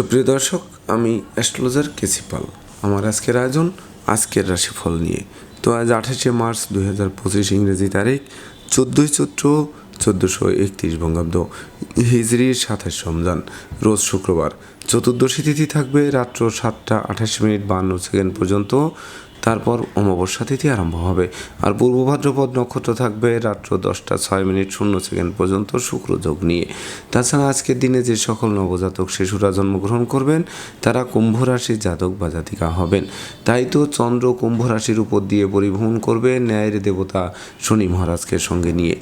সুপ্রিয় দর্শক, আমি অ্যাস্ট্রোলজার কেসিপাল আমার আজকের আয়োজন, আজকের রাশিফল নিয়ে। তো আজ আঠাশে মার্চ দুই হাজার পঁচিশ ইংরেজি তারিখ, চোদ্দোই চৈত্র চোদ্দোশো একত্রিশ বঙ্গাব্দ। হিজড়ির সাতাশ রমজান, রোজ শুক্রবার। চতুর্দশী তিথি থাকবে রাত্র সাতটা আঠাশ মিনিট বান্ন সেকেন্ড পর্যন্ত। তারপর অমাবস্যা তিথি আরম্ভ হবে। আর পূর্ব ভাদ্রপদ নক্ষত্র থাকবে রাত্র দশটা ছয় মিনিট শূন্য সেকেন্ড পর্যন্ত শুক্রযোগ নিয়ে। তাছাড়া আজকের দিনে যে সকল নবজাতক শিশুরা জন্মগ্রহণ করবেন, তারা কুম্ভ রাশির জাতক বা জাতিকা হবেন। তাই তো চন্দ্র কুম্ভ রাশির উপর দিয়ে পরিভ্রমণ করবে ন্যায়ের দেবতা শনি মহারাজকে সঙ্গে নিয়ে।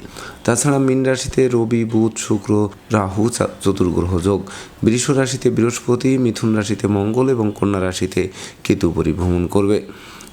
তাছাড়া মীন রাশিতে রবি, বুধ, শুক্র, রাহু চতুর্গ্রহ যোগ। বৃষ রাশিতে বৃহস্পতি, মিথুন রাশিতে মঙ্গল এবং কন্যা রাশিতে কেতু পরিভ্রমণ করবে।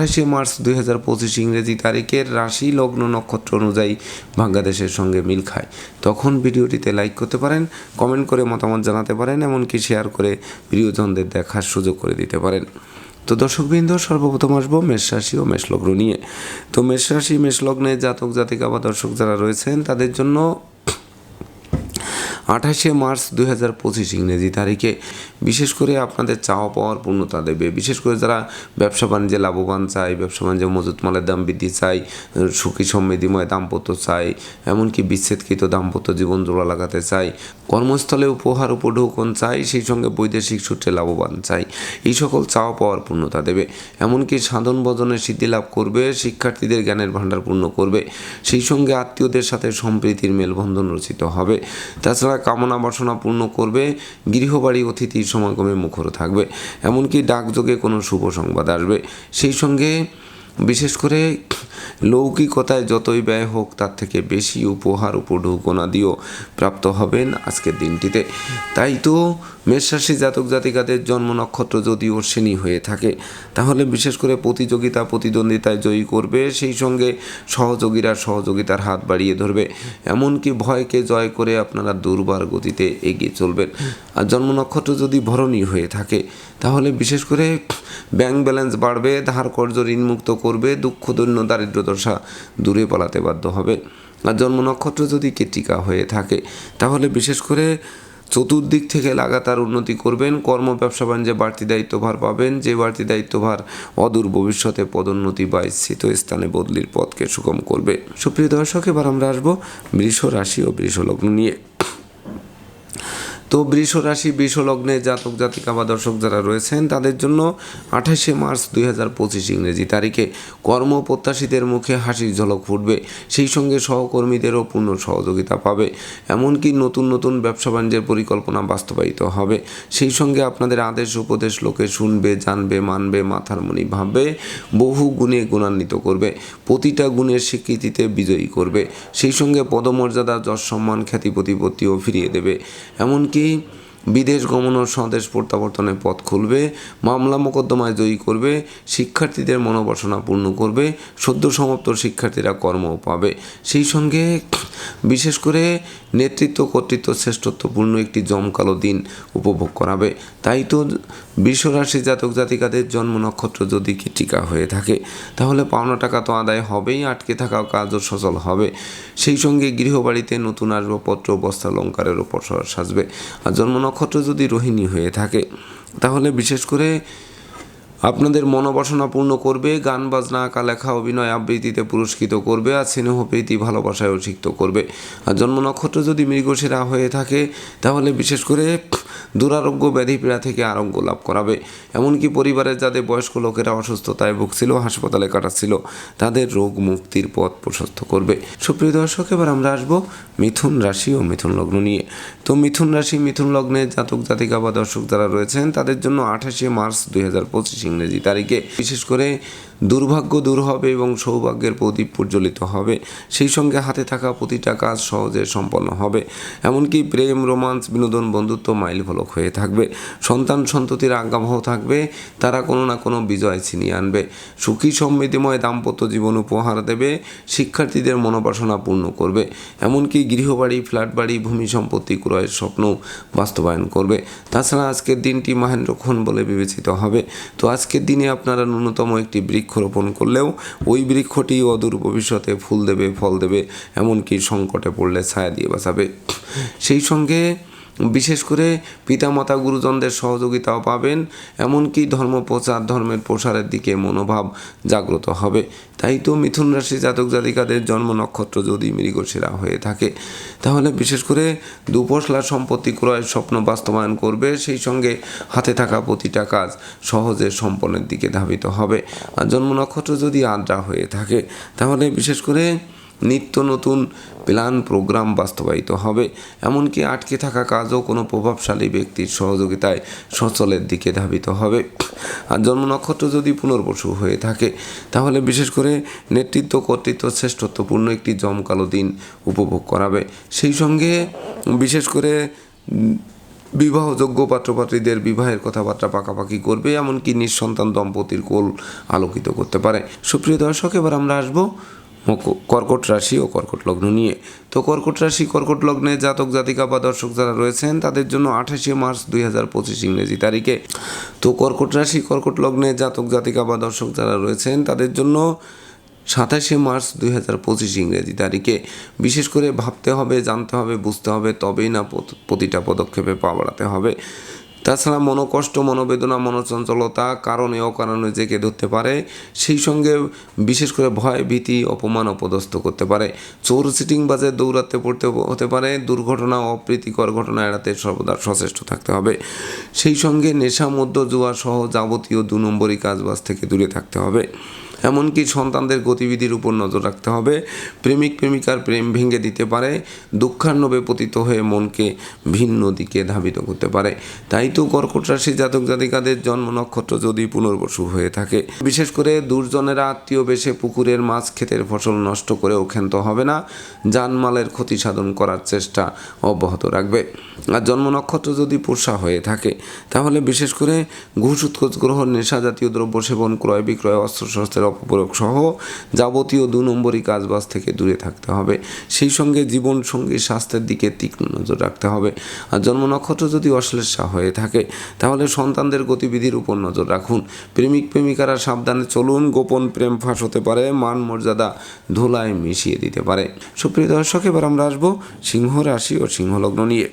আঠাশে মার্চ দুই হাজার পঁচিশ ইংরেজি তারিখের রাশি লগ্ন নক্ষত্র অনুযায়ী বাংলাদেশের সঙ্গে মিল খায়। তখন ভিডিওটিতে লাইক করতে পারেন কমেন্ট করে মতামত জানাতে পারেন, এমনকি শেয়ার করে প্রিয়জনদের দেখার সুযোগ করে দিতে পারেন। তো দর্শকবৃন্দ, সর্বপ্রথম আসব মেষ রাশি ও মেষ লগ্ন নিয়ে। তো মেষ রাশি, মেষ লগ্নে জাতক জাতিকা বা দর্শক যারা রয়েছেন, তাদের জন্য আঠাশে মার্চ দুই হাজার পঁচিশ ইংরেজি তারিখে। বিশেষ করে আপনাদের চাওয়া পাওয়ার পূর্ণতা দেবে। বিশেষ করে যারা ব্যবসা বাণিজ্যে লাভবান চায়, ব্যবসা বাণিজ্যে মজুত মালের দাম বৃদ্ধি চায়, সুখী সমৃদ্ধিময় দাম্পত্য চাই এমনকি বিচ্ছেদকৃত দাম্পত্য জীবন জোড়া লাগাতে চায়, কর্মস্থলে উপহার উপঢৌকন চাই সেই সঙ্গে বৈদেশিক সূত্রে লাভবান চাই এই সকল চাওয়া পাওয়ার পূর্ণতা দেবে। এমনকি সাধন ভজনের সিদ্ধি লাভ করবে, শিক্ষার্থীদের জ্ঞানের ভাণ্ডার পূর্ণ করবে, সেই সঙ্গে আত্মীয়দের সাথে সম্প্রীতির মেলবন্ধন রচিত হবে। তাছাড়া কামনা বাসনা পূর্ণ করবে, গৃহবাড়ি অতিথির সমাগমে মুখর থাকবে। এমনকি ডাকযোগে কোনো শুভ সংবাদ আসবে। সেই সঙ্গে বিশেষ করে লৌকিকতায় যতই ব্যয় হোক, তার থেকে বেশি উপহার, উপঢৌকনা দিয়েও প্রাপ্ত হবেন আজকের দিনটিতে। তাই তো মেষরাশি জাতক জাতিকাদের জন্ম নক্ষত্র যদি অশ্বিনী হয়ে থাকে, তাহলে বিশেষ করে প্রতিযোগিতা, প্রতিদ্বন্দ্বিতায় জয়ী করবে, সেই সঙ্গে সহযোগীরা সহযোগিতার হাত বাড়িয়ে ধরবে। এমনকি ভয়কে জয় করে আপনারা দুর্বার গতিতে এগিয়ে চলবেন। আর জন্ম নক্ষত্র যদি ভরণী হয়ে থাকে, তাহলে বিশেষ করে ব্যাংক ব্যালেন্স বাড়বে, ধার কর্য ঋণমুক্ত করবে, দুঃখ, দৈন্য, দারিদ্র দশা দূরে পালাতে বাধ্য হবে। আর জন্ম নক্ষত্র যদি কেটিকা হয়ে থাকে, তাহলে বিশেষ করে চতুর্দিক থেকে লাগাতার উন্নতি করবেন, কর্ম, ব্যবসা, বাণিজ্যে বাড়তি দায়িত্বভার পাবেন। যে বাড়তি দায়িত্বভার অদূর ভবিষ্যতে পদোন্নতি বা স্থিত স্থানে বদলির পথকে সুগম করবে। সুপ্রিয় দর্শক, এবার আমরা আসব বৃষ রাশি ও বৃষ লগ্ন নিয়ে। তো বৃষ রাশি, বৃষ লগ্নে জাতক, জাতিকা বা দর্শক যারা রয়েছেন, তাদের জন্য আঠাশে মার্চ দুই হাজার পঁচিশ ইংরেজি তারিখে কর্ম প্রত্যাশীদের মুখে হাসির ঝলক ফুটবে। সেই সঙ্গে সহকর্মীদেরও পূর্ণ সহযোগিতা পাবে। এমনকি নতুন নতুন ব্যবসা বাণিজ্যের পরিকল্পনা বাস্তবায়িত হবে। সেই সঙ্গে আপনাদের আদেশ, উপদেশ, লোকে শুনবে, জানবে, মানবে মাথার মনি ভাববে, বহু গুণে গুণান্বিত করবে। প্রতিটা গুণের স্বীকৃতিতে বিজয়ী করবে। সেই সঙ্গে পদমর্যাদা, যশ সম্মান, খ্যাতি, প্রতিপত্তিও ফিরিয়ে দেবে। এমনকি বিদেশ গমন ও স্বদেশ প্রত্যাবর্তনের পথ খুলবে, মামলা মোকদ্দমায় জয়ী করবে, শিক্ষার্থীদের মনোবাসনা পূর্ণ করবে, সদ্য সমাপ্ত শিক্ষার্থীরা কর্ম পাবে। সেই সঙ্গে বিশেষ করে নেতৃত্ব কর্তৃত্ব শ্রেষ্ঠত্বপূর্ণ একটি জমকালো দিন উপভোগ করাবে। তাই তো বিশ্বরাশি জাতক জাতিকাদের জন্ম নক্ষত্র যদি টিকা হয়ে থাকে, তাহলে পাওনা টাকা তো আদায় হবেই, আটকে থাকা কাজও সচল হবে। সেই সঙ্গে গৃহবাড়িতে নতুন আসবাবপত্র, বস্তা অলঙ্কারের ওপর সাজবে। আর জন্ম নক্ষত্র যদি রোহিণী হয়ে থাকে, তাহলে বিশেষ করে আপনাদের মনোবাসনা পূর্ণ করবে, গান, বাজনা আঁকা লেখা, অভিনয় আবৃত্তিতে পুরস্কৃত করবে, আর স্নেহ, প্রীতি ভালোবাসায় অধিক্ত করবে। আর জন্ম নক্ষত্র যদি মৃগশিরা হয়ে থাকে, তাহলে বিশেষ করে দুরারোগ্য ব্যাধি পীড়া থেকে আরোগ্য লাভ করাবে। এমনকি পরিবারের যাদের বয়স্ক লোকেরা অসুস্থতায় ভুগছিল, হাসপাতালে কাটাচ্ছিল, তাদের রোগ মুক্তির পথ প্রশস্ত করবে। সুপ্রিয় দর্শক, এবার আমরা আসব মিথুন রাশি ও মিথুন লগ্ন নিয়ে। তো মিথুন রাশি, মিথুন লগ্নে জাতক জাতিকা বা দর্শক যারা রয়েছেন, তাদের জন্য আঠাশে মার্চ দুই হাজার পঁচিশ ইংরেজি তারিখে। বিশেষ করে দুর্ভাগ্য দূর হবে এবং সৌভাগ্যের প্রদীপ প্রজ্বলিত হবে। সেই সঙ্গে হাতে থাকা প্রতিটা কাজ সহজে সম্পন্ন হবে। এমনকি প্রেম, রোমান্স, বিনোদন, বন্ধুত্ব মাইল ফলক হয়ে থাকবে। সন্তান সন্ততির আজ্ঞাবহ থাকবে। তারা কোনো না কোনো বিজয় ছিনিয়ে আনবে। সুখী, সমৃদ্ধিময়, দাম্পত্য জীবন উপহার দেবে। শিক্ষার্থীদের মনোবাসনা পূর্ণ করবে। এমনকি গৃহবাড়ি ফ্ল্যাট বাড়ি ভূমি সম্পত্তি ক্রয়ের স্বপ্ন বাস্তবায়ন করবে। তাছাড়া আজকের দিনটি মহেন্দ্রক্ষণ বলে বিবেচিত হবে। তো আজকের দিনে আপনারা ন্যূনতম একটি বৃক্ষ রোপণ করলেও ওই বৃক্ষটি অদূর ভবিষ্যতে ফুল দেবে, ফল দেবে, এমনকি সংকটে পড়লে ছায়া দিয়ে বাঁচাবে। সেই সঙ্গে বিশেষ করে পিতামাতা গুরুজনদের সহযোগিতাও পাবেন, এমনকি ধর্ম প্রচার, ধর্মের প্রসারের দিকে মনোভাব জাগ্রত হবে। তাই তো মিথুন রাশি জাতক জাতিকাদের জন্ম নক্ষত্র যদি মৃগশিরা হয়ে থাকে, তাহলে বিশেষ করে দুপশলা সম্পত্তি ক্রয়ের স্বপ্ন বাস্তবায়ন করবে, সেই সঙ্গে হাতে থাকা প্রতিটা কাজ সহজে সম্পন্নের দিকে ধাবিত হবে। আর জন্ম নক্ষত্র যদি আদ্রা হয়ে থাকে, তাহলে বিশেষ করে নিত্য নতুন প্ল্যান, প্রোগ্রাম বাস্তবায়িত হবে। এমনকি আটকে থাকা কাজও কোনো প্রভাবশালী ব্যক্তির সহযোগিতায় সচলের দিকে ধাবিত হবে। আর জন্ম নক্ষত্র যদি পুনর্বসু হয়ে থাকে, তাহলে বিশেষ করে নেতৃত্ব, কর্তৃত্ব, শ্রেষ্ঠত্বপূর্ণ একটি জমকালো দিন উপভোগ করাবে। সেই সঙ্গে বিশেষ করে বিবাহযোগ্য পাত্রপাত্রীদের বিবাহের কথাবার্তা পাকাপাকি করবে, এমনকি নিঃসন্তান দম্পতির কোল আলোকিত করতে পারে। সুপ্রিয় দর্শক, এবার আমরা আসব কর্কট রাশি ও কর্কট লগ্ন নিয়ে। তো কর্কট রাশি, কর্কট লগ্নে জাতক, জাতিকা বা দর্শক যারা রয়েছেন, তাদের জন্য আঠাশে মার্চ দুই হাজার পঁচিশ ইংরেজি তারিখে। তো কর্কট রাশি, কর্কট লগ্নে জাতক, জাতিকা বা দর্শক যারা রয়েছেন, তাদের জন্য সাতাশে মার্চ দুই হাজার পঁচিশ ইংরেজি তারিখে। বিশেষ করে ভাবতে হবে, জানতে হবে, বুঝতে হবে, তবেই না প্রত- প্রতিটা পদক্ষেপে পা বাড়াতে হবে। তাছাড়া মনোকষ্ট, মনোবেদনা, মনোচঞ্চলতা কারণে অকারণে জেগে ধরতে পারে, সেই সঙ্গে বিশেষ করে ভয়, ভীতি, অপমান অপদস্থ করতে পারে। চোর সিটিং বাজে দৌড়াতে পড়তে হতে পারে, দুর্ঘটনা, অপ্রীতিকর ঘটনা এড়াতে সর্বদা সচেষ্ট থাকতে হবে। সেই সঙ্গে নেশা মধ্য জুয়া সহ যাবতীয় দু নম্বরই কাজবাজ থেকে দূরে থাকতে হবে। এমনকি সন্তানদের গতিবিধির উপর নজর রাখতে হবে। প্রেমিক, প্রেমিকার প্রেম ভেঙে দিতে পারে দুঃখান্নবে পতিত হয়ে মনকে ভিন্ন দিকে ধাবিত করতে পারে। তাই তো কর্কট রাশি জাতক জাতিকাদের জন্ম নক্ষত্র যদি পুনর্বসু হয়ে থাকে। বিশেষ করে দুর্জনেরা আত্মীয় বেশে পুকুরের মাছ ক্ষেতের ফসল নষ্ট করেও ক্ষান্ত হবে না। জানমালের ক্ষতি সাধন করার চেষ্টা অব্যাহত রাখবে। আর জন্ম নক্ষত্র যদি পোষা হয়ে থাকে, তাহলে বিশেষ করে ঘুষ, উৎকোচ গ্রহণ নেশা জাতীয় দ্রব্য সেবন, ক্রয় বিক্রয়, অস্ত্রশস্ত্রের অপপ্রয়োগ সহ যাবতীয় দু নম্বরই কাজবাজ থেকে দূরে থাকতে হবে। সেই সঙ্গে জীবন সঙ্গী স্বাস্থ্যের দিকে তীক্ষ্ণ নজর রাখতে হবে। আর জন্ম নক্ষত্র যদি অশ্লেষা হয়ে থাকে, তাহলে সন্তানদের গতিবিধির উপর নজর রাখুন। প্রেমিক প্রেমিকারা সাবধানে চলুন, গোপন প্রেম ফাঁস হতে পারে, মান মর্যাদা ধুলায় মিশিয়ে দিতে পারে। সুপ্রিয় দর্শক, এবার আমরা আসব সিংহ রাশি ও সিংহলগ্ন নিয়ে।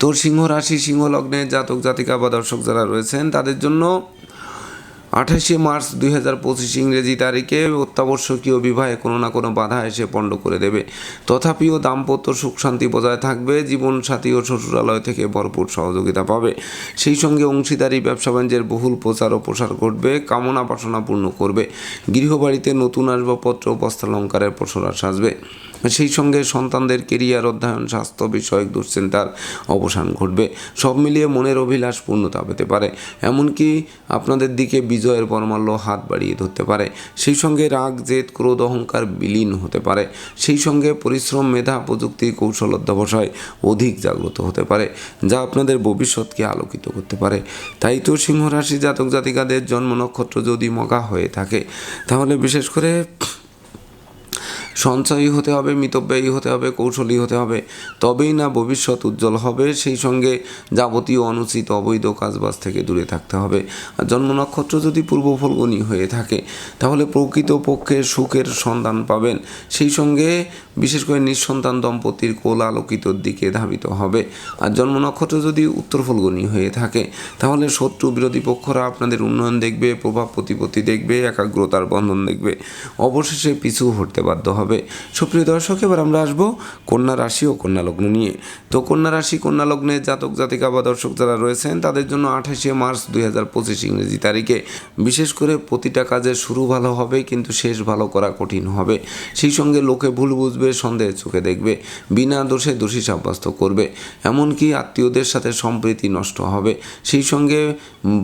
তোর সিংহ রাশি সিংহ লগ্নে জাতক জাতিকা বা দর্শক যারা রয়েছেন, তাদের জন্য আঠাশে মার্চ দুই হাজার পঁচিশ ইংরেজি তারিখে অত্যাবশ্যকীয় বিবাহে কোনো না কোনো বাধা এসে পণ্ড করে দেবে। তথাপিও দাম্পত্য সুখ শান্তি বজায় থাকবে, জীবনসাথী ও শ্বশুরালয় থেকে ভরপুর সহযোগিতা পাবে। সেই সঙ্গে অংশীদারি, ব্যবসা বাণিজ্যের বহুল প্রচার ও প্রসার ঘটবে, কামনা বাসনা পূর্ণ করবে। গৃহবাড়িতে নতুন আসবাবপত্র বস্ত্রালঙ্কারের প্রসরা সাজবে। সেই সঙ্গে সন্তানদের কেরিয়ার, অধ্যয়ন, স্বাস্থ্য বিষয়ক দুশ্চিন্তার অবসান ঘটবে। সব মিলিয়ে মনের অভিলাষ পূর্ণতা পেতে পারে। এমনকি আপনাদের দিকে বিজয়ের পরমাল্য হাত বাড়িয়ে ধরতে পারে। সেই সঙ্গে রাগ, জেদ, ক্রোধ, অহংকার বিলীন হতে পারে। সেই সঙ্গে পরিশ্রম, মেধা, প্রযুক্তি, কৌশল অধ্যাবসায় অধিক জাগ্রত হতে পারে, যা আপনাদের ভবিষ্যৎকে আলোকিত করতে পারে। তাই তো সিংহ রাশি জাতক জাতিকাদের জন্ম নক্ষত্র যদি মগা হয়ে থাকে, তাহলে বিশেষ করে সঞ্চয়ী হতে হবে, মিতব্যয়ী হতে হবে, কৌশলী হতে হবে। তবেই না ভবিষ্যৎ উজ্জ্বল হবে, সেই সঙ্গে যাবতীয় অনুচিত অবৈধ কাজবাজ থেকে দূরে থাকতে হবে। আর জন্ম নক্ষত্র যদি পূর্ব ফলগুনি হয়ে থাকে, তাহলে প্রকৃত পক্ষে সুখের সন্ধান পাবেন। সেই সঙ্গে বিশেষ করে নিঃসন্তান দম্পতির কোল আলোকিতর দিকে ধাবিত হবে। আর জন্ম নক্ষত্র যদি উত্তর ফলগুনি হয়ে থাকে, তাহলে শত্রু বিরোধী পক্ষরা আপনাদের উন্নয়ন দেখবে, প্রভাব প্রতিপত্তি দেখবে, একাগ্রতার বন্ধন দেখবে। অবশেষে পিছু হটতে বাধ্য হবে। সুপ্রিয় দর্শক, এবার আমরা আসব কন্যা রাশি ও কন্যা লগ্ন নিয়ে। তো কন্যা রাশি, কন্যা লগ্নে জাতক, জাতিকা বা দর্শক যারা রয়েছেন, তাদের জন্য আঠাশে মার্চ দুই হাজার পঁচিশ ইংরেজি তারিখে। বিশেষ করে প্রতিটা কাজের শুরু ভালো হবে, কিন্তু শেষ ভালো করা কঠিন হবে। সেই সঙ্গে লোকে ভুল বুঝবে খুঁজবে সন্দেহের চোখে দেখবে, বিনা দোষে দোষী সাব্যস্ত করবে। এমনকি আত্মীয়দের সাথে সম্প্রীতি নষ্ট হবে। সেই সঙ্গে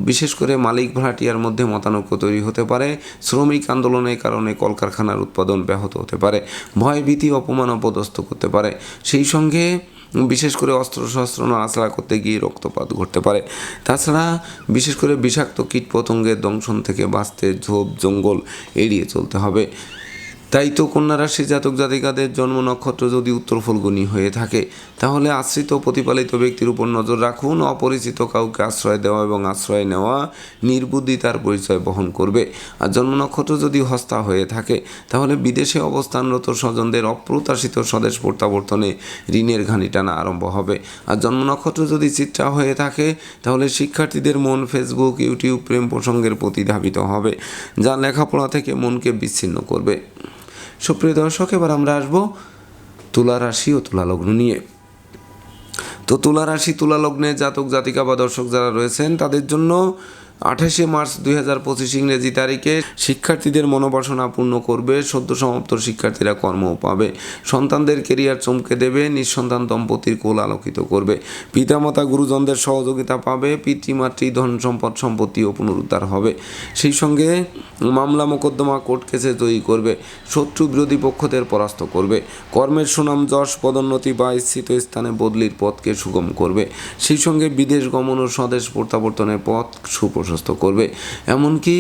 বিশেষ করে মালিক ভাড়াটিয়ার মধ্যে মতানৈক্য তৈরি হতে পারে। শ্রমিক আন্দোলনের কারণে কলকারখানার উৎপাদন ব্যাহত হতে পারে। ভয় ভীতি, অপমান অপদস্থ করতে পারে। সেই সঙ্গে বিশেষ করে অস্ত্রশস্ত্র নাড়াচাড়া করতে গিয়ে রক্তপাত ঘটতে পারে। তাছাড়া বিশেষ করে বিষাক্ত কীটপতঙ্গের দংশন থেকে বাঁচতে ঝোপ, জঙ্গল এড়িয়ে চলতে হবে। তাই তো কন্যা রাশি জাতক জাতিকাদের জন্ম নক্ষত্র যদি উত্তর ফলগুনি হয়ে থাকে, তাহলে আশ্রিত প্রতিপালিত ব্যক্তির উপর নজর রাখুন, অপরিচিত কাউকে আশ্রয় দেওয়া এবং আশ্রয় নেওয়া নির্বুদ্ধিতার পরিচয় বহন করবে। আর জন্ম নক্ষত্র যদি হস্তা হয়ে থাকে, তাহলে বিদেশে অবস্থানরত স্বজনদের অপ্রত্যাশিত স্বদেশ প্রত্যাবর্তনে ঋণের ঘানি টানা আরম্ভ হবে। আর জন্ম নক্ষত্র যদি চিত্রা হয়ে থাকে, তাহলে শিক্ষার্থীদের মন ফেসবুক ইউটিউব প্রেম প্রসঙ্গের প্রতি ধাবিত হবে, যা লেখাপড়া থেকে মনকে বিচ্ছিন্ন করবে। সুপ্রিয় দর্শক, এবার আমরা আসব তুলা রাশি ও তুলা লগ্ন নিয়ে। তো তুলা রাশি, তুলা লগ্নে জাতক জাতিকা বা দর্শক যারা রয়েছেন, তাদের জন্য আঠাশে মার্চ দুই হাজার পঁচিশ ইংরেজি তারিখে শিক্ষার্থীদের মনোবাসনা পূর্ণ করবে, সদ্য সমাপ্ত শিক্ষার্থীরা কর্ম পাবে। সন্তানদের কেরিয়ার চমকে দেবে, নিঃসন্তান দম্পতির কোল আলোকিত করবে। পিতামাতা, গুরুজনদের সহযোগিতা পাবে পিতৃমাতৃ ধন সম্পদ সম্পত্তি ও পুনরুদ্ধার হবে। সেই সঙ্গে মামলা মোকদ্দমা কোর্ট কেসে জয়ী করবে, শত্রু বিরোধী পক্ষদের পরাস্ত করবে। কর্মের সুনাম যশ, পদোন্নতি বা স্থিত স্থানে বদলির পথকে সুগম করবে। সেই সঙ্গে বিদেশ গমন ও স্বদেশ প্রত্যাবর্তনের পথ সুপ্রশস্ত করবে। এমনকি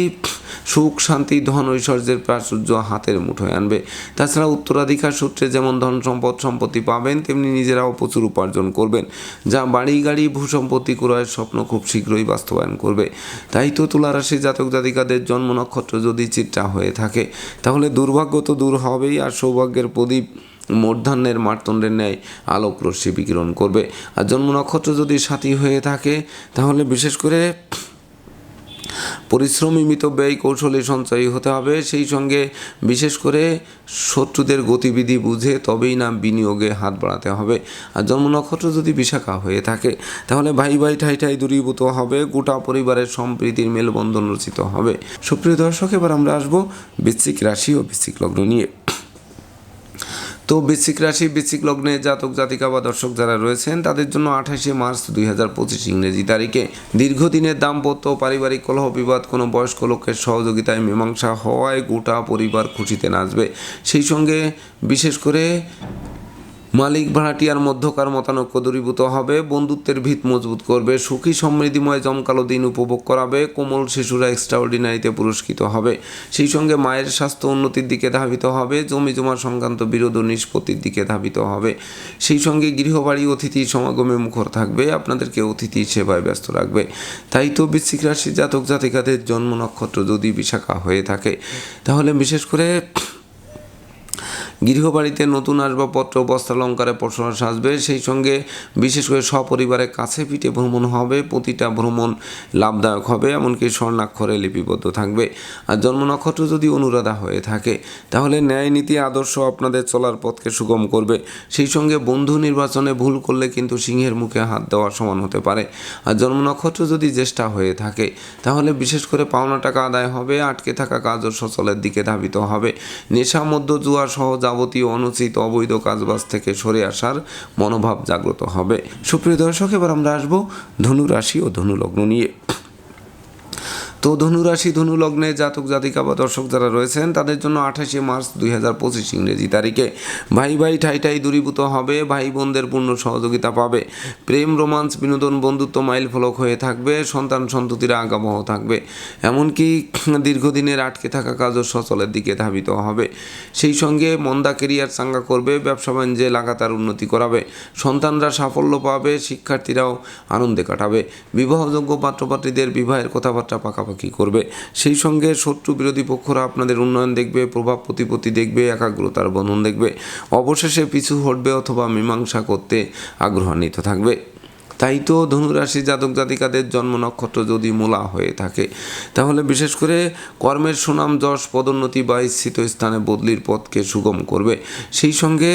সুখ, শান্তি, ধন, ঐশ্বর্যের প্রাচুর্য হাতের মুঠোয় আনবে। তাছাড়া উত্তরাধিকার সূত্রে যেমন ধন সম্পদ, সম্পত্তি পাবেন, তেমনি নিজেরাও প্রচুর উপার্জন করবেন। যা বাড়ি, গাড়ি ভূসম্পত্তি ক্রয়ের স্বপ্ন খুব শীঘ্রই বাস্তবায়ন করবে। তাই তো তুলারাশি জাতক জাতিকাদের জন্ম নক্ষত্র যদি চিত্রা হয়ে থাকে, তাহলে দুর্ভাগ্য তো দূর হবেই আর সৌভাগ্যের প্রদীপ মূর্ধান্যের মার্তণ্ডের ন্যায় আলোক রশ্মি বিকিরণ করবে। আর জন্ম নক্ষত্র যদি সাথী হয়ে থাকে, তাহলে বিশেষ করে পরিশ্রমী মিত ব্যয় কৌশলে সঞ্চয়ী হতে হবে। সেই সঙ্গে বিশেষ করে শত্রুদের গতিবিধি বুঝে তবেই না বিনিয়োগে হাত বাড়াতে হবে। আর জন্ম নক্ষত্র যদি বিশাখা হয়ে থাকে, তাহলে ভাই ভাই ঠাই ঠাই দূরীভূত হবে, গোটা পরিবারের সম্প্রীতির মেলবন্ধন রচিত হবে। সুপ্রিয় দর্শক, এবার আমরা আসব বৃশ্চিক রাশি ও বৃশ্চিক লগ্ন নিয়ে। তো বৃশ্চিক রাশি, বৃশ্চিক লগ্নে জাতক, জাতিকা বা দর্শক যারা রয়েছেন, তাদের জন্য আঠাশে মার্চ দুই হাজার পঁচিশ ইংরেজি তারিখে। দীর্ঘদিনের দাম্পত্য পারিবারিক কলহ বিবাদ, কোনো বয়স্ক লোকের সহযোগিতায় মীমাংসা হওয়ায় গোটা পরিবার খুশিতে নাচবে। সেই সঙ্গে বিশেষ করে মালিক ভাড়াটিয়ার মধ্যকার মতানৈক্য দূরীভূত হবে, বন্ধুত্বের ভিত মজবুত করবে, সুখী, সমৃদ্ধিময়, জমকালো দিন উপভোগ করাবে, কোমল শিশুরা এক্সট্রাঅর্ডিনারিতে পুরস্কৃত হবে। সেই সঙ্গে মায়ের স্বাস্থ্য উন্নতির দিকে ধাবিত হবে, জমি জমা সংক্রান্ত বিরোধ নিষ্পত্তির দিকে ধাবিত হবে। সেই সঙ্গে গৃহবাড়ি অতিথি সমাগমে মুখর থাকবে আপনাদেরকে অতিথি সেবায় ব্যস্ত রাখবে। তাই তো বৃশ্চিক রাশি জাতক জাতিকাদের জন্ম নক্ষত্র যদি বিশাখা হয়ে থাকে, তাহলে বিশেষ করে গৃহবাড়িতে নতুন আসবাবপত্র বস্ত্রালঙ্কারে পড়াশোনা সাজবে। সেই সঙ্গে বিশেষ করে সপরিবারের কাছে পিঠে ভ্রমণ হবে, প্রতিটা ভ্রমণ লাভদায়ক হবে, এমনকি স্বর্ণাক্ষরে লিপিবদ্ধ থাকবে। আর জন্ম নক্ষত্র যদি অনুরাধা হয়ে থাকে, তাহলে ন্যায় নীতি আদর্শ আপনাদের চলার পথকে সুগম করবে। সেই সঙ্গে বন্ধু নির্বাচনে ভুল করলে কিন্তু সিংহের মুখে হাত দেওয়ার সমান হতে পারে। আর জন্ম নক্ষত্র যদি জ্যেষ্ঠা হয়ে থাকে, তাহলে বিশেষ করে পাওনা টাকা আদায় হবে, আটকে থাকা কাজ ও সচলের দিকে ধাবিত হবে। নেশা মধ্য জুয়া সহ যাবতীয় অনুচিত অবৈধ কাজবাজ থেকে সরে আসার মনোভাব জাগ্রত হবে। সুপ্রিয় দর্শক, এবার আমরা আসব ধনু রাশি ও ধনুলগ্ন নিয়ে। তো ধনুরাশি ধনু লগ্নে জাতক, জাতিকা বা দর্শক যারা রয়েছেন, তাদের জন্য আঠাশে মার্চ দুই হাজার পঁচিশ ইংরেজি তারিখে। ভাই ভাই ঠাই ঠাই দূরীভূত হবে, ভাই বোনদের পূর্ণ সহযোগিতা পাবে। প্রেম, রোমান্স, বিনোদন, বন্ধুত্ব মাইল ফলক হয়ে থাকবে, সন্তান সন্ততিরা আগামহ থাকবে। এমনকি দীর্ঘদিনের আটকে থাকা কাজও সচলের দিকে ধাবিত হবে। সেই সঙ্গে মন্দা কেরিয়ার চাঙ্গা করবে, ব্যবসা বাণিজ্যে লাগাতার উন্নতি করাবে। সন্তানরা সাফল্য পাবে, শিক্ষার্থীরাও আনন্দে কাটাবে। বিবাহযোগ্য পাত্রপাত্রীদের বিবাহের কথাবার্তা পাকাপাকি করবে? সেই সঙ্গে শত্রু বিরোধী পক্ষরা আপনাদের উন্নয়ন দেখবে, প্রভাব প্রতিপত্তি দেখবে, একাগ্রতার বন্ধন দেখবে। অবশেষে পিছু হটবে অথবা মীমাংসা করতে আগ্রহান্বিত থাকবে। তাই তো ধনুরাশি জাতক জাতিকাদের জন্ম নক্ষত্র যদি মূলা হয়ে থাকে, তাহলে বিশেষ করে কর্মের সুনাম, যশ, পদোন্নতি বা স্থিত স্থানে বদলির পথকে সুগম করবে। সেই সঙ্গে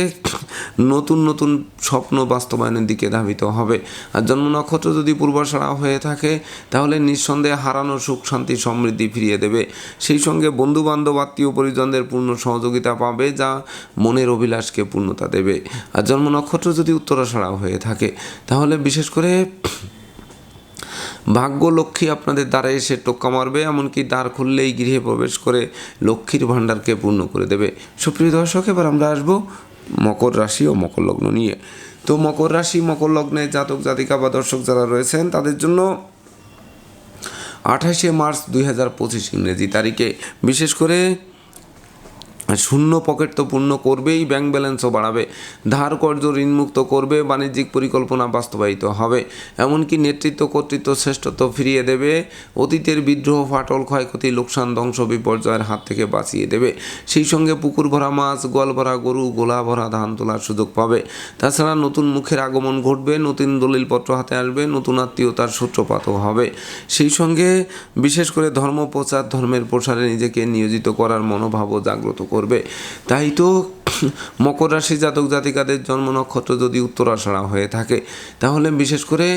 নতুন নতুন স্বপ্ন বাস্তবায়নের দিকে ধাবিত হবে। আর জন্ম নক্ষত্র যদি পূর্বাশারা হয়ে থাকে, তাহলে নিঃসন্দেহে হারানো সুখ, শান্তি, সমৃদ্ধি ফিরিয়ে দেবে। সেই সঙ্গে বন্ধু বান্ধব আত্মীয় পরিজনদের পূর্ণ সহযোগিতা পাবে, যা মনের অভিলাষকে পূর্ণতা দেবে। আর জন্ম নক্ষত্র যদি উত্তরাশারা হয়ে থাকে, তাহলে বিশেষ করে ভাগ্য লক্ষ্মী আপনাদের দ্বারা এসে টোক্কা মারবে, এমনকি দ্বার খুললেই গৃহে প্রবেশ করে লক্ষ্মীর ভাণ্ডারকে পূর্ণ করে দেবে। সুপ্রিয় দর্শক, এবার আমরা আসব মকর রাশি ও মকর লগ্ন নিয়ে। তো মকর রাশি, মকর লগ্নে জাতক, জাতিকা বা দর্শক যারা রয়েছেন, তাদের জন্য আঠাশে মার্চ দুই হাজার পঁচিশ ইংরেজি তারিখে। বিশেষ করে শূন্য পকেট তো পূর্ণ করবেই ব্যাংক ব্যালেন্সও বাড়াবে, ধার কর্য ঋণমুক্ত করবে, বাণিজ্যিক পরিকল্পনা বাস্তবায়িত হবে, এমনকি নেতৃত্ব কর্তৃত্ব শ্রেষ্ঠত্ব ফিরিয়ে দেবে, অতীতের বিদ্রোহ, ফাটল, ক্ষয়ক্ষতি, লোকসান, ধ্বংস, বিপর্যয়ের হাত থেকে বাঁচিয়ে দেবে, সেই সঙ্গে পুকুর ভরা মাছ, গোয়াল ভরা গরু, গোলা ভরা ধান তোলার সুযোগ পাবে। তাছাড়া নতুন মুখের আগমন ঘটবে, নতুন দলিলপত্র হাতে আসবে, নতুন আত্মীয়তার সূত্রপাতও হবে। সেই সঙ্গে বিশেষ করে ধর্ম, প্রচার, ধর্মের প্রসারে নিজেকে নিয়োজিত করার মনোভাবও জাগ্রত করবে। তাই তো মকর রাশি জাতক জাতিকাদের জন্ম নক্ষত্র যদি উত্তরাষাঢ়া হয়ে থাকে, তাহলে বিশেষ করে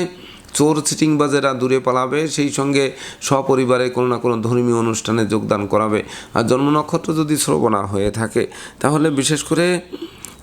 চোর চিটিংবাজেরা দূরে পালাবে, সেই সঙ্গে সপরিবারে কোনো না কোনো ধর্মীয় অনুষ্ঠানে যোগদান করাবে। আর জন্ম নক্ষত্র যদি শ্রবণা হয়ে থাকে, তাহলে বিশেষ করে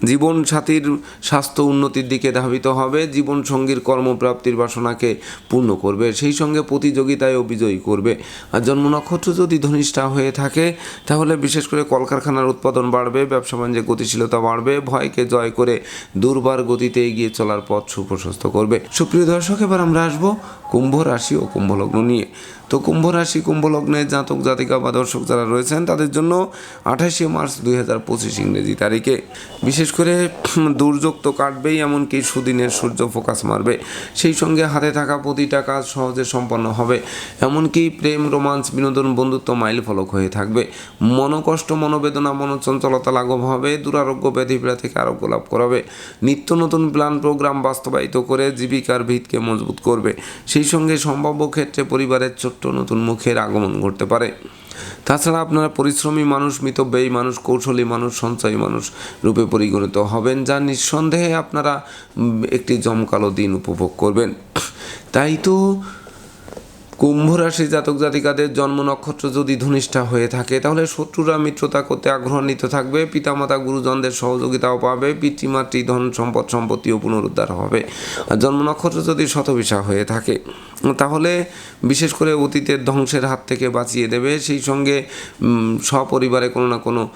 জীবন সাথীর স্বাস্থ্য উন্নতির দিকে ধাবিত হবে জীবন সঙ্গীর কর্মপ্রাপ্তির বাসনাকে পূর্ণ করবে, সেই সঙ্গে প্রতিযোগিতায়ও বিজয়ী করবে। আর জন্ম নক্ষত্র যদি ধনিষ্ঠা হয়ে থাকে, তাহলে বিশেষ করে কলকারখানার উৎপাদন বাড়বে, ব্যবসা বাণিজ্যে গতিশীলতা বাড়বে, ভয়কে জয় করে দুর্বার গতিতে এগিয়ে চলার পথ সুপ্রশস্ত করবে। সুপ্রিয় দর্শক, এবার আমরা আসব কুম্ভ রাশি ও কুম্ভ লগ্ন নিয়ে। তো কুম্ভ রাশি, কুম্ভ লগ্নে জাতক, জাতিকা বা দর্শক যারা রয়েছেন, তাদের জন্য আঠাশে মার্চ দুই হাজার পঁচিশ ইংরেজি তারিখে। বিশেষ করে দুর্যোগ তো কাটবেই, এমনকি সুদিনের সূর্য ফোকাস মারবে। সেই সঙ্গে হাতে থাকা প্রতিটা কাজ সহজে সম্পন্ন হবে। এমনকি প্রেম, রোমান্স, বিনোদন, বন্ধুত্ব মাইল ফলক হয়ে থাকবে। মনোকষ্ট, মনোবেদনা, মনোচঞ্চলতা লাঘব হবে। দুরারোগ্য ব্যাধিপীড়া থেকে আরোগ্য লাভ করাবে। নিত্য নতুন প্ল্যান, প্রোগ্রাম বাস্তবায়িত করে জীবিকার ভিতকে মজবুত করবে। সেই সঙ্গে সম্ভাব্য ক্ষেত্রে পরিবারের ছোট্ট নতুন মুখের আগমন ঘটতে পারে। তাছাড়া আপনারা পরিশ্রমী মানুষ মিতব্যয়ী মানুষ, কৌশলী মানুষ, সঞ্চয়ী মানুষ রূপে পরিগণিত হবেন, যা নিঃসন্দেহে আপনারা একটি জমকালো দিন উপভোগ করবেন। তাই তো কুম্ভ রাশি জাতক জাতিকাদের জন্ম নক্ষত্র যদি ধনিষ্ঠা হয়ে থাকে, তাহলে শত্রুরা মিত্রতা করতে আগ্রহান্বিত থাকবে, পিতামাতা, গুরুজনদের সহযোগিতাও পাবে, পিতৃমাতৃ ধন সম্পদ, সম্পত্তিও পুনরুদ্ধার হবে। আর জন্ম নক্ষত্র যদি শতবিশা হয়ে থাকে তাহলে বিশেষ করে অতীতের ধ্বংসের হাত থেকে বাঁচিয়ে দেবে। সেই সঙ্গে সপরিবারে কোনো না কোনো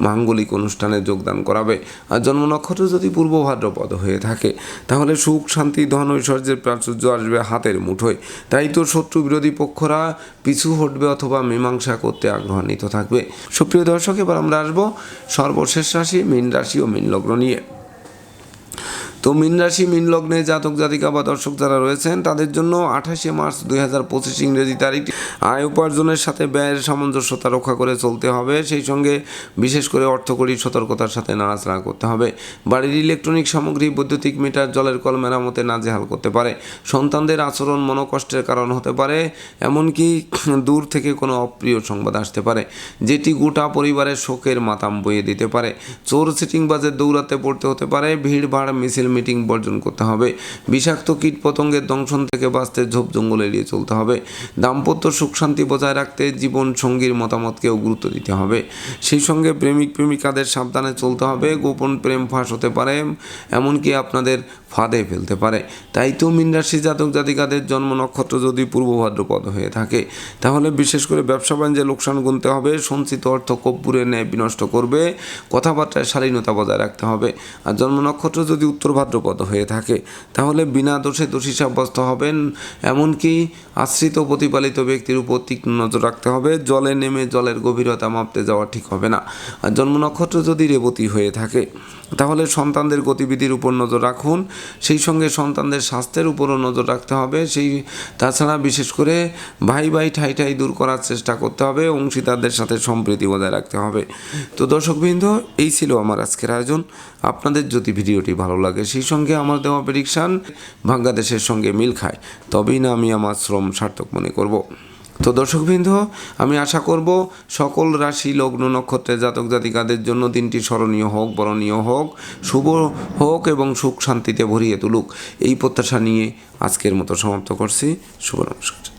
মাঙ্গলিক অনুষ্ঠানে যোগদান করাবে। আর জন্ম নক্ষত্র যদি পূর্ব ভাদ্রপদ হয়ে থাকে, তাহলে সুখ, শান্তি, ধন, ঐশ্বর্যের প্রাচুর্য আসবে হাতের মুঠোয়। তাই তো শত্রু বিরোধী পক্ষরা পিছু হটবে অথবা মীমাংসা করতে আগ্রহান্বিত থাকবে। সুপ্রিয় দর্শক, এবার আমরা আসব সর্বশেষ রাশি, মীন রাশি ও মীন লগ্ন নিয়ে। তো মীন রাশি, মীন লগ্নে জাতক, জাতিকা বা দর্শক যারা রয়েছেন, তাদের জন্য আঠাশে মার্চ দুই হাজার পঁচিশ ইংরেজি তারিখ। আয় উপার্জনের সাথে ব্যয়ের সামঞ্জস্যতা রক্ষা করে চলতে হবে। সেই সঙ্গে বিশেষ করে অর্থকরী সতর্কতার সাথে নাড়াচাড়া করতে হবে। বাড়ির ইলেকট্রনিক সামগ্রী, বৈদ্যুতিক মিটার, জলের কল মেরামতে নাজেহাল করতে পারে। সন্তানদের আচরণ মনোকষ্টের কারণ হতে পারে, এমনকি দূর থেকে কোনো অপ্রিয় সংবাদ আসতে পারে, যেটি গোটা পরিবারের শোকের মাতাম বইয়ে দিতে পারে। চোর সিটিংবাজের দৌড়াতে পড়তে হতে পারে ভিড় ভাড় মিছিল মিটিং বর্জন করতে হবে। বিষাক্ত কীট পতঙ্গের দংশন থেকে বাঁচতে ঝোপ জঙ্গল এড়িয়ে চলতে হবে। দাম্পত্য সুখ শান্তি বজায় রাখতে জীবন সঙ্গীর মতামতকেও গুরুত্ব দিতে হবে। সেই সঙ্গে প্রেমিক প্রেমিকাদের সাবধানে চলতে হবে। গোপন প্রেম ফাঁস হতে পারে, এমনকি আপনাদের ফাঁদে ফেলতে পারে। তাই তো মীন রাশি জাতক জাতিকাদের জন্ম নক্ষত্র যদি পূর্ব ভাদ্রপদ হয়ে থাকে, তাহলে বিশেষ করে ব্যবসা বাণিজ্যে লোকসান গুনতে হবে, সঞ্চিত অর্থ কর্পূরের ন্যায় বিনষ্ট করবে, কথাবার্তায় শালীনতা বজায় রাখতে হবে। আর জন্ম নক্ষত্র যদি উত্তর ভাদ্রপদ হয়ে থাকে। তাহলে বিনা দোষে দোষী সাব্যস্ত হবেন, এমনকি আশ্রিত প্রতিপালিত ব্যক্তির উপর তীক্ষ্ণ নজর রাখতে হবে। জলে নেমে জলের গভীরতা মাপতে যাওয়া ঠিক হবে না। আর জন্ম নক্ষত্র যদি রেবতী হয়ে থাকে, তাহলে সন্তানদের গতিবিধির উপর নজর রাখুন। সেই সঙ্গে সন্তানদের স্বাস্থ্যের উপরও নজর রাখতে হবে। সেই, তাছাড়া বিশেষ করে ভাই ভাই ঠাই ঠাই দূর করার চেষ্টা করতে হবে। অংশীদারদের সাথে সম্প্রীতি বজায় রাখতে হবে। তো দর্শকবৃন্দ, এই ছিল আমার আজকের আয়োজন। আপনাদের যদি ভিডিওটি ভালো লাগে, সেই সঙ্গে আমার দেওয়া প্রেডিকশান বাংলাদেশের সঙ্গে মিল খায়। তবেই না আমি আমার শ্রম সার্থক মনে করব। তো দর্শকবৃন্দ, আমি আশা করব সকল রাশি, লগ্ন, নক্ষত্রের জাতক জাতিকাদের জন্য দিনটি স্মরণীয় হোক, বরণীয় হোক, শুভ হোক এবং সুখ শান্তিতে ভরিয়ে তুলুক। এই প্রত্যাশা নিয়ে আজকের মতো সমাপ্ত করছি। শুভ নমস্কার।